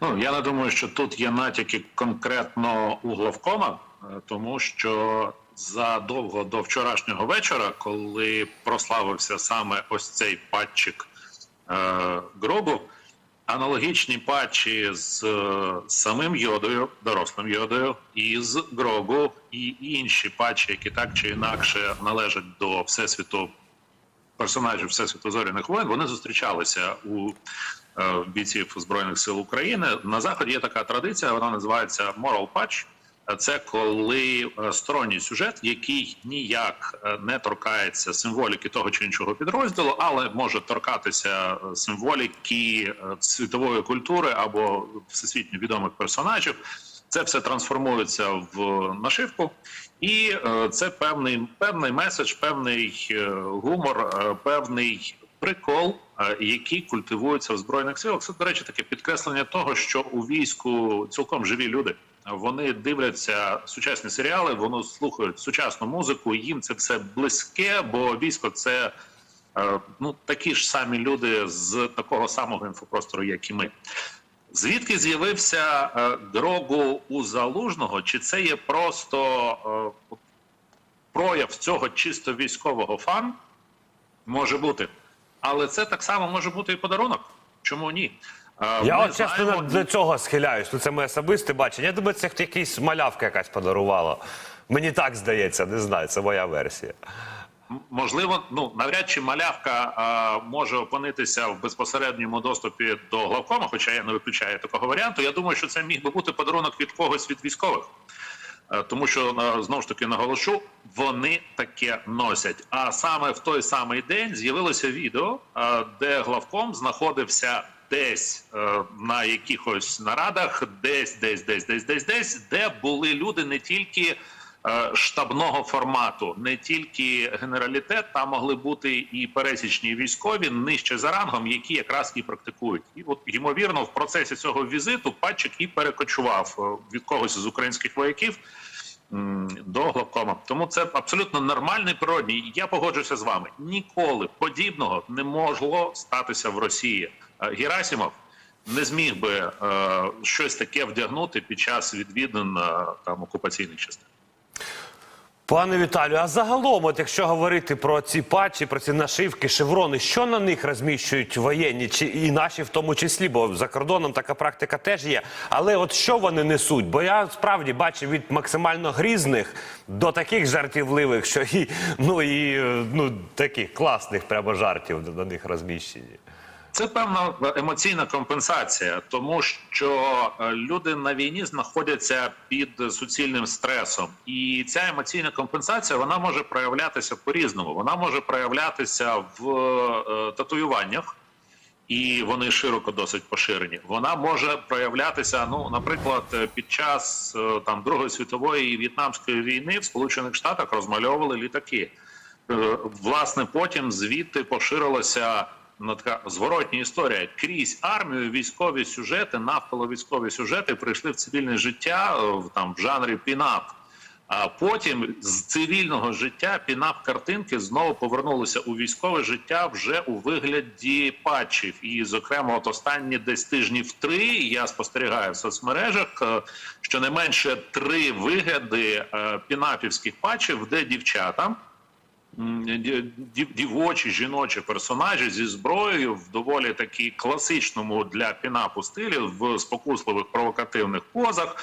Ну я не думаю, що тут є натяки конкретно у главкома, е, тому що задовго до вчорашнього вечора, коли прославився саме ось цей патчик е, гробу, аналогічні патчі з е, самим йодою, дорослим йодою, і з грогу, і інші патчі, які так чи інакше належать до всесвіту персонажів Всесвіту зоряних воїн, вони зустрічалися у е, бійців Збройних сил України. На заході є така традиція, вона називається moral patch. Це коли е, сторонній сюжет, який ніяк е, не торкається символіки того чи іншого підрозділу, але може торкатися символіки світової культури або всесвітньо відомих персонажів. Це все трансформується в нашивку, і е, це певний певний меседж, певний е, гумор, е, певний прикол, який культивується в збройних силах. Це до речі, таке підкреслення того, що у війську цілком живі люди. Вони дивляться сучасні серіали, вони слухають сучасну музику. Їм це все близьке, бо військо це ну такі ж самі люди з такого самого інфопростору, як і ми. Звідки з'явився е, Дрогу у залужного? Чи це є просто е, прояв цього чисто військового фан? Може бути, але це так само може бути і подарунок. Чому ні? Е, Я ми от часто знаємо- до цього схиляюсь. Ну, це моє особисте бачення. Я думаю, це якийсь малявка якась подарувала. Мені так здається, не знаю, це моя версія. Можливо, ну навряд чи малявка а, може опинитися в безпосередньому доступі до главкома, хоча я не виключаю такого варіанту. Я думаю, що це міг би бути подарунок від когось від військових. Е, Тому що знову ж таки наголошу, вони таке носять. А саме в той самий день з'явилося відео, е, де главком знаходився десь е, на якихось нарадах, десь, десь, десь, десь, десь, десь, де були люди не тільки штабного формату, не тільки генералітет, там могли бути і пересічні військові нижче за рангом, які якраз і практикують. І от ймовірно, в процесі цього візиту патчик і перекочував е, від когось з українських вояків до главкома. Тому це абсолютно нормальний природній. Я погоджуся з вами. Ніколи подібного не могло статися в Росії. Е, Герасимов не зміг би е, щось таке вдягнути під час відвідин е, там окупаційних частин. Пане Віталію, а загалом, от якщо говорити про ці патчі, про ці нашивки, шеврони, що на них розміщують воєнні, чи і наші в тому числі, бо за кордоном така практика теж є. Але от що вони несуть? Бо я справді бачив від максимально грізних до таких жартівливих, що і ну і е, ну таких класних прямо жартів на них розміщені. Це певна емоційна компенсація, тому що е, люди на війні знаходяться під суцільним стресом, і ця емоційна компенсація вона може проявлятися по-різному. Вона може проявлятися в е, татуюваннях, і вони широко досить поширені. Вона може проявлятися, ну, наприклад, е, під час там Другої світової і В'єтнамської війни в Сполучених Штатах розмальовували літаки. Власне, потім звідти поширилася ну, така зворотня історія. Крізь армію військові сюжети, навколо-військові сюжети прийшли в цивільне життя е, в там в жанрі пінап. А потім з цивільного життя пінап картинки знову повернулися у військове життя вже у вигляді патчів. І, зокрема, от останні десь тижнів три я спостерігаю в соцмережах е, щонайменше три вигляди е, пінапівських патчів, де дівчата м, ді- дів- дівочі жіночі персонажі зі зброєю в доволі такі класичному для пінапу стилі в спокусливих провокативних позах.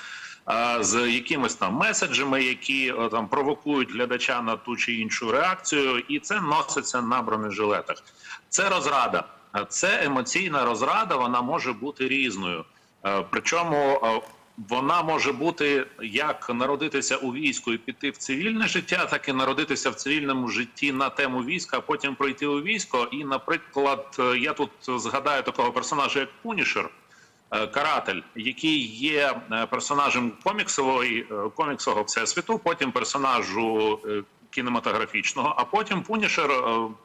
З якимись там меседжами, які е, там провокують глядача на ту чи іншу реакцію, і це носиться на бронежилетах. Це розрада, це емоційна розрада. Вона може бути різною. Е, Причому е, вона може бути як народитися у війську і піти в цивільне життя, так і народитися в цивільному житті на тему війська, а потім пройти у військо. І, наприклад, я тут згадаю такого персонажа, як Пунішер. е, Каратель, який є е, персонажем коміксової е, коміксового всесвіту, потім персонажу кінематографічного, а потім Пунішер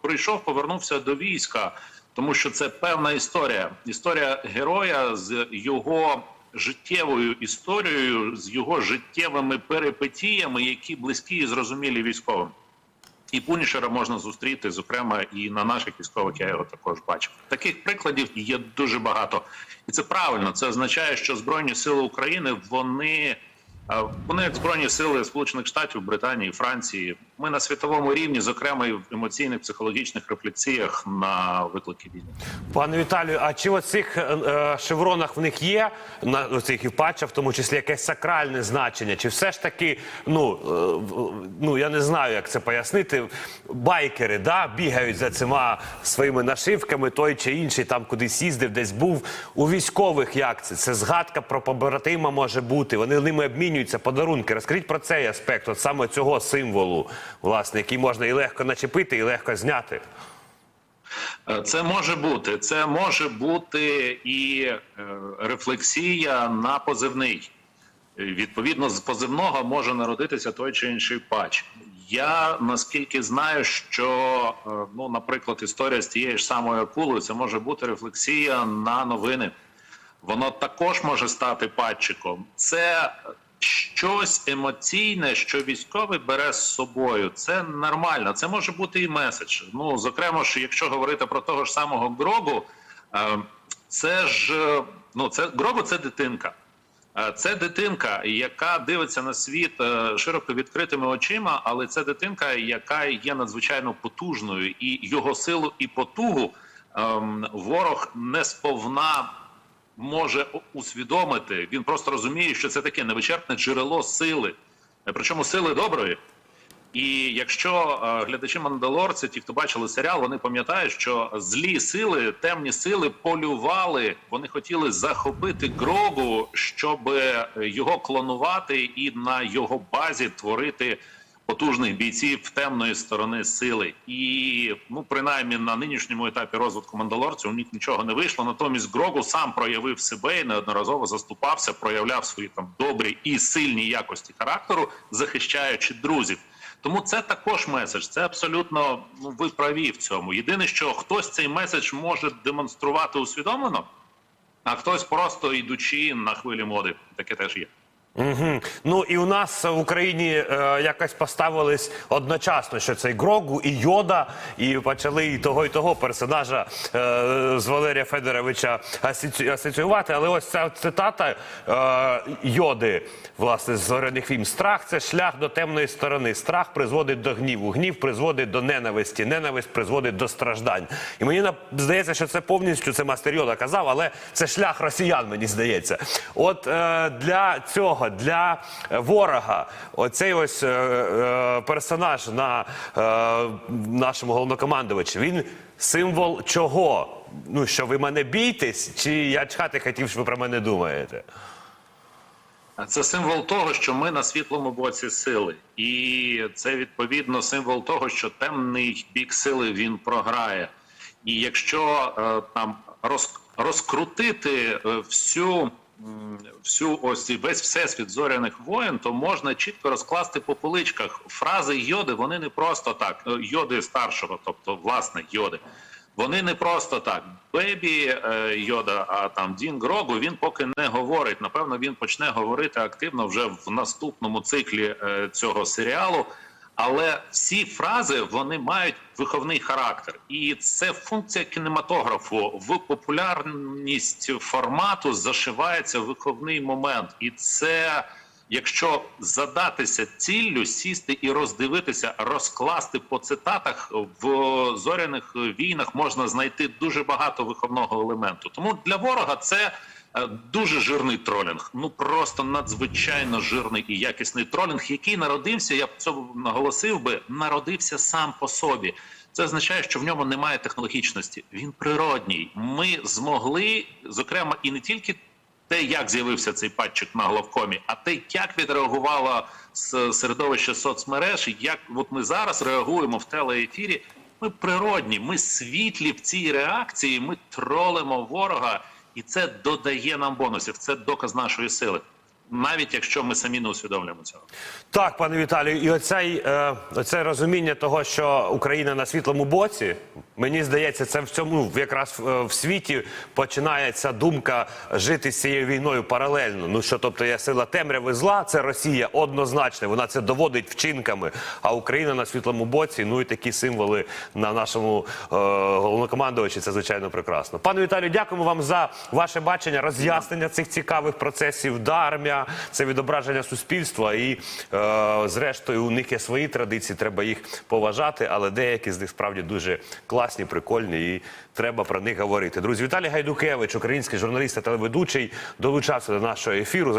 прийшов, повернувся до війська, тому що це певна історія. Історія героя з його життєвою історією, з його життєвими перипетіями, які близькі і зрозумілі військовим. І Пунішера можна зустріти, зокрема, і на наших військових я його також бачив. Таких прикладів є дуже багато, і це правильно. Це означає, що збройні сили України вони. Е, Вони як збройні сили Сполучених Штатів, Британії, Франції. Ми на світовому рівні, зокрема і в емоційних психологічних рефлексіях на виклики війни. Пане Віталію, а чи в цих шевронах в них є на цих і в тому числі якесь сакральне значення? Чи все ж таки, ну, е, ну я не знаю, як це пояснити. Байкери да, бігають за цими своїми нашивками, той чи інший там кудись їздив, десь був. У військових як це? Це згадка про побратима може бути. Вони ними обмінюються подарунки. Розкажіть про цей аспект, от саме цього символу, власне, який можна і легко начепити, і легко зняти. Е, Це може бути. Це може бути і е, рефлексія на позивний. Е, Відповідно, з позивного може народитися той чи інший патч. Я наскільки знаю, що, ну, наприклад, історія з тією ж самою акулою, це може бути рефлексія на новини. Воно також може стати патчиком. Це щось емоційне, що військовий бере з собою. Це нормально. Це може бути і меседж. Ну, зокрема, ж, якщо говорити про того ж самого Грогу, е, це ж е, ну, це Грогу це дитинка. Е, Це дитинка, яка дивиться на світ широко відкритими очима, але це дитинка, яка є надзвичайно потужною, і його силу і потугу ем, ворог не сповна може усвідомити. Він просто розуміє, що це таке невичерпне джерело сили, причому сили доброї. І якщо е, глядачі Мандалорці, ті, хто бачили серіал, вони пам'ятають, що злі сили, темні сили полювали. Вони хотіли захопити Грогу, щоб е, його клонувати і на його базі творити потужних бійців темної сторони сили. І ну, принаймні на нинішньому етапі розвитку мандалорців у них нічого не вийшло. Натомість Грогу сам проявив себе і неодноразово заступався, проявляв свої там добрі і сильні якості характеру, захищаючи друзів. Тому це також меседж. Це абсолютно ну ви праві в цьому. Єдине, що хтось цей меседж може демонструвати усвідомлено, а хтось просто йдучи на хвилі моди. Таке теж є. Угу. Ну і у нас в Україні е, якось поставились одночасно, що це і Грогу, і Йода, і почали і того, і того персонажа е, з Валерія Федоровича асоціювати. Але ось ця цитата е, Йоди, власне, з зоряних фільм. Страх це шлях до темної сторони. Страх призводить до гніву. Гнів призводить до ненависті. Ненависть призводить до страждань. І мені здається, що це повністю це мастер Йода казав, але це шлях росіян, мені здається. От е, для цього, для е, ворога, оцей ось е, е, персонаж на е, нашому головнокомандувачі, він символ чого? Ну, що ви мене бійтесь, чи я чхати хотів, що ви про мене думаєте? Це символ того, що ми на світлому боці сили, і це відповідно символ того, що темний бік сили він програє. І якщо е, там роз, розкрутити е, всю, всю ось цей весь всесвіт зоряних воєн, то можна чітко розкласти по поличках фрази йоди. Вони не просто так, е, йоди старшого, тобто власне йоди. Вони не просто так. Бебі е, Йода, а там Дін Грогу, він поки не говорить. Напевно, він почне говорити активно вже в наступному циклі е, цього серіалу. Але всі фрази вони мають виховний характер, і це функція кінематографу. В популярність формату зашивається виховний момент, і це якщо задатися ціллю, сісти і роздивитися, розкласти по цитатах в зоряних війнах можна знайти дуже багато виховного елементу. Тому для ворога це дуже жирний тролінг. Ну просто надзвичайно жирний і якісний тролінг, який народився. Я б це наголосив би, народився сам по собі. Це означає, що в ньому немає технологічності. Він природній. Ми змогли, зокрема, і не тільки те, як з'явився цей патчик на главкомі, а те, як відреагувало середовище соцмереж, як от ми зараз реагуємо в телеефірі. Ми природні, ми світлі в цій реакції. Ми тролимо ворога, і це додає нам бонусів. Це доказ нашої сили. Навіть якщо ми самі не усвідомлюємо цього. Так, пане Віталію, і оцей, е, оце розуміння того, що Україна на світлому боці, мені здається, це в цьому якраз е, в світі починається думка жити з цією війною паралельно. Ну що, тобто, є сила темряви зла, це Росія однозначно. Вона це доводить вчинками. А Україна на світлому боці, ну і такі символи на нашому е, головнокомандувачі. Це звичайно прекрасно. Пане Віталію, дякуємо вам за ваше бачення, роз'яснення цих цікавих процесів. Да, армія це відображення суспільства, і е, зрештою у них є свої традиції. Треба їх поважати, але деякі з них справді дуже класні, прикольні, і треба про них говорити. Друзі, Віталій Гайдукевич, український журналіст та телеведучий, долучався до нашого ефіру.